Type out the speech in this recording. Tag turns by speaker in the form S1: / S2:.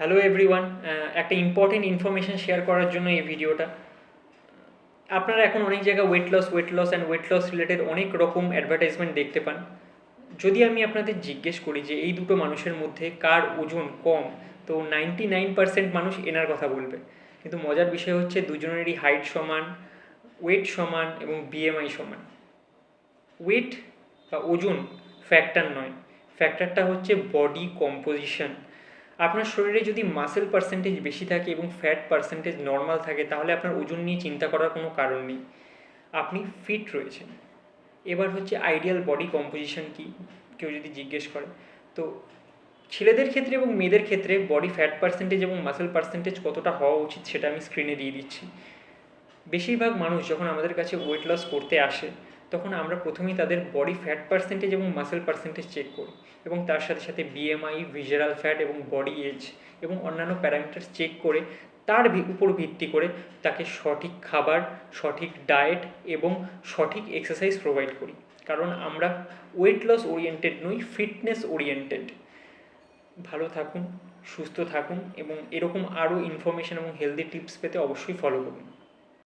S1: Hello everyone একটা important information share করার জন্য এই ভিডিওটা আপনারা এখন অনেক জায়গায় weight loss weight loss and weight loss related অনেক রকম অ্যাডভার্টাইজমেন্ট দেখতে পান। যদি আমি আপনাদের জিজ্ঞেস করি যে এই দুটো মানুষের মধ্যে কার ওজন কম, তো নাইনটি নাইন পার্সেন্ট মানুষ এনার কথা বলবে। কিন্তু মজার বিষয় হচ্ছে দুজনেরই হাইট সমান ওয়েট সমান এবং বিএমআই সমান। ওয়েট বা ওজন ফ্যাক্টর নয়। ফ্যাক্টরটা হচ্ছে বডি কম্পোজিশন আপনার শরীরে যদি মাসেল পার্সেন্টেজ বেশি থাকে এবং ফ্যাট পার্সেন্টেজ নর্মাল থাকে, তাহলে আপনার ওজন নিয়ে চিন্তা করার কোনো কারণ নেই। আপনি ফিট রয়েছেন। এবার হচ্ছে আইডিয়াল বডি কম্পোজিশন কি? কেউ যদি জিজ্ঞেস করে। তো ছেলেদের ক্ষেত্রে এবং মেয়েদের ক্ষেত্রে বডি ফ্যাট পার্সেন্টেজ এবং মাসেল পার্সেন্টেজ কতটা হওয়া উচিত সেটা আমি স্ক্রিনে দিয়ে দিচ্ছি। বেশিরভাগ মানুষ যখন আমাদের কাছে ওয়েট লস করতে আসে তখন আমরা প্রথমেই তাদের বডি ফ্যাট পার্সেন্টেজ এবং মাসেল পার্সেন্টেজ চেক করি এবং তার সাথে সাথে বিএমআই ভিজারাল ফ্যাট এবং বডি এজ এবং অন্যান্য প্যারামিটার চেক করে তার উপর ভিত্তি করে তাকে সঠিক খাবার, সঠিক ডায়েট এবং সঠিক এক্সারসাইজ প্রোভাইড করি। কারণ আমরা ওয়েট লস ওরিয়েন্টেড নই ফিটনেস ওরিয়েন্টেড ভালো থাকুন, সুস্থ থাকুন এবং এরকম আরও ইনফরমেশন এবং হেলদি টিপস পেতে অবশ্যই ফলো করুন।